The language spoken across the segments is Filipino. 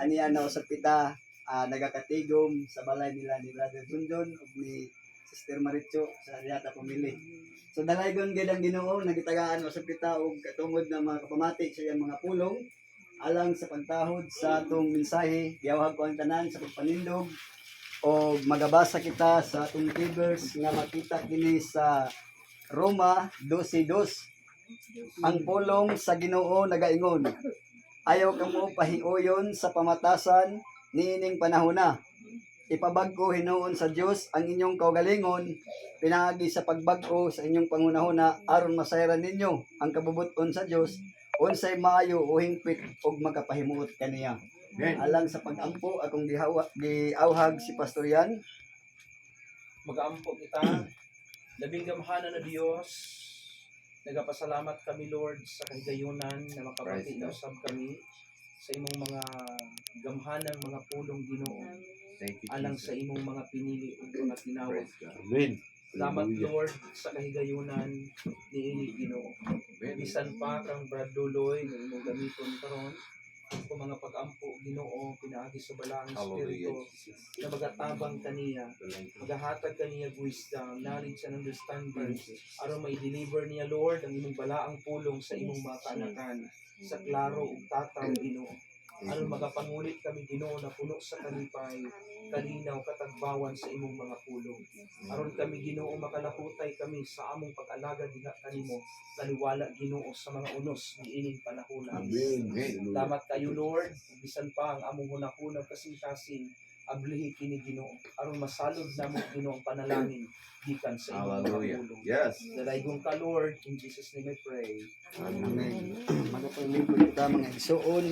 aniya na usap kita ah, nagakatigom sa balay nila ni Brother Junjun ug ni Sister Maricho sa yata pamili. So dalaygon gid ang Ginoo nagitagaan usap kita og katungod na mga kapamati sa iyang mga pulong alang sa pagtahod sa atong mensahe. Giyawhag ko ang tanan sa pagpanindog o magabasa kita sa atong figures nga makita kini sa Roma 12:2 ang pulong sa Ginoo nagaingon ayaw kamo pahiuyon sa pamatasan niining panahona ipabag-o hinuon sa Dios ang inyong kaugalingon. Pinaagi sa pagbag-o sa inyong pangunahuna aron masayran ninyo ang kabubuton sa Dios unsay maayo o hingpit ug makapahimuot kaniya alang sa pagampo akong gihawa giawhag si Pastor Yan. Mag-aampo kita. Labing gamhanan na Diyos. Nagapasalamat kami, Lord, sa kahigayunan na makabati na usab kami sa imong mga gamhanang mga pulong ginoo alang sa imong mga pinili ug mga tinawag. Amen. Salamat. Lord sa kahigayunan ni Ginoo. Bisan pa kang Brad Duloy nga imong gamiton karon kung mga pag-ampo Ginoo pinaagi sa espiritu Jesus. na magatabang kaniya magahatag kaniya wisdom, knowledge and understanding. Aron may deliver niya Lord ang imong balaang pulong sa imong mga kaanakan sa klaro ug tataw Ginoo. Aron magapangulit kami Ginoo na puno sa kalipay, kalinaw katagbawan sa imong mga pulong. Aron kami Ginoo makalakutay kami sa among pag-alagad diha kanimo, taliwala Ginoo sa mga unos ni ining panahon. Amen. Amen. Salamat kayo Lord, bisan pa ang among hunahunang kasing-kasing ablihi kini Ginoo aron masalod namo Ginoo ang panalangin gikan sa imong Hallelujah. pulong. Yes. Dalaygon ka Lord, in Jesus name I pray. Amen. Magpapalipod kita mga igsoon.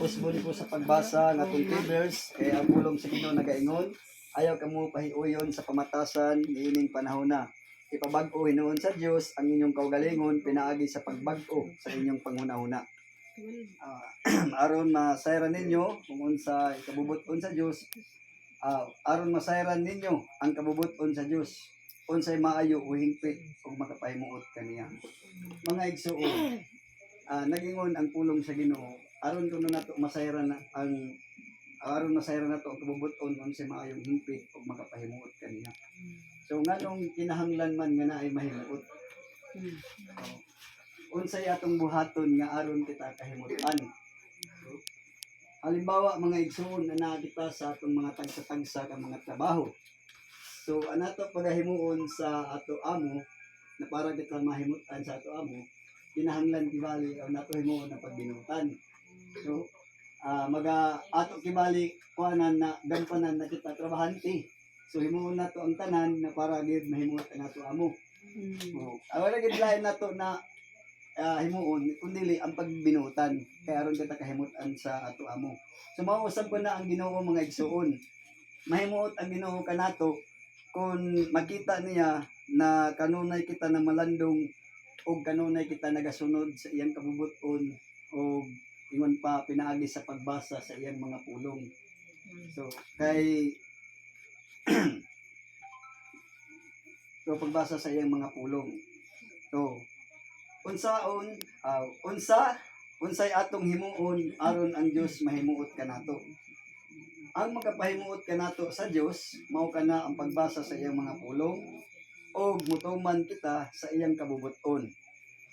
Pusbon ko sa pagbasa ng atong figures kay ang pulong sa Ginoo nagaingon. Ayaw kamo pahiuyon sa pamatasan niining panahon na. Ipabag-o hinuon sa Dios ang inyong kaugalingon pinaagi sa pagbag-o sa inyong panghunahuna. Ah, aron masayran ninyo kung unsa ikabubuton sa Dios. ah, aron masayran ninyo ang kabubuton sa Dios. Unsay maayo o hingpit ug makapahimuot kaniya mga igsuon ah nagingon ang pulong sa Ginoo aron kuno nato masayran na ang aron masayran nato ang kabubuton unsa maayong hingpit ug makapahimuot kaniya so nganong kinahanglan man nga naay mahimuot Oh. Unsay atong buhaton nga aron kita kahimutan So, halimbawa mga igsuon na naa kita sa atong mga tagsa-tagsa ka mga trabaho. So anato pagahimuon sa ato amo na para kita mahimutan sa ato amo kinahanglan kibali o nato himuon na pagbinutan. So ah maga ato kibali kuanan na gampanan na kita trabahante. So himuon nato ang tanan na para gid mahimuot ang ato amo. Oh awala gid lain nato na ah, himuon kundi ang pagbinutan kay aron kita kahimutan sa ato amo so mausab ko na ang Ginoo mga igsuon mahimuot ang Ginoo kanato kung makita niya na kanunay kita na malandong o kanunay kita nagasunod sa iyang kabubuton o ingon pa pinaagi sa pagbasa sa iyang mga pulong. So, kay So, pagbasa sa iyang mga pulong. So, unsaon, ah, unsa, unsay atong himuon aron ang Dios mahimuot kanato. Ang makapahimuot kanato sa Dios mao kana ang pagbasa sa iyang mga pulong o mutuman kita sa iyang kabubuton.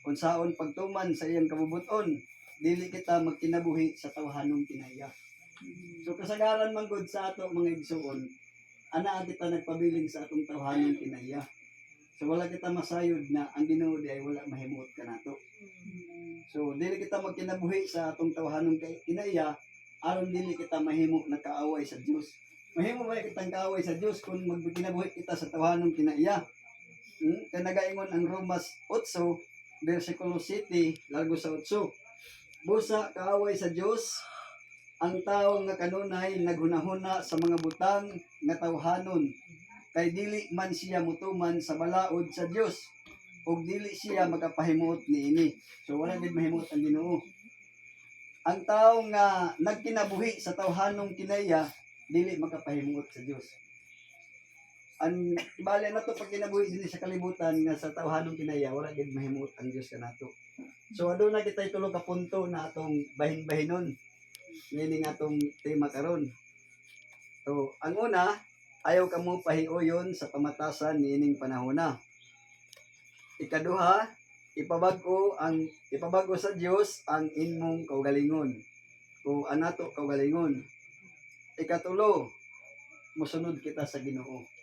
Unsaon pagtuman sa iyang kabubuton, dili kita magkinabuhi sa tawhanong kinaya. So kasagaran man gud sa ato mga igsuon, ana kita nagpabiling sa atong tawhanong kinaya. So wala kita masayod na ang Ginoo di ay wala mahimuot kanato. So dili kita magkinabuhi sa atong tawhanong kay- kinaya aron dili kita mahimo na kaaway sa Dios. Mahimo ba kitang kaaway sa Dios kung magkinabuhi kita sa tawhanong kinaiya? Hmm? Kaya nagaingon ang Romas 8, versikulo 7, largo sa 8. Busa kaaway sa Dios ang tao nga kanunay naghunahuna sa mga butang nga tawhanon kay dili man siya mutuman sa balaod sa Dios ug dili siya magapahimuot niini. So wala gid mahimuot ang Ginoo. Ang tao nga nagkinabuhi sa tawhanong kinaya dili makapahimuot sa Dios. Ang bali na to pag kinabuhi din sa kalibutan nga sa tawhanong kinaya wala gid mahimuot ang Dios kanato. So aduna kita tulo ka punto na atong bahin-bahinon. Meaning atong tema karon. So, ang una, ayaw ka mo pahiuyon sa pamatasan niining panahon na. Ikaduha, ipabago ang ipabago sa Dios ang imong kaugalingon. O anato kaugalingon. Ikatulo, musunod kita sa Ginoo.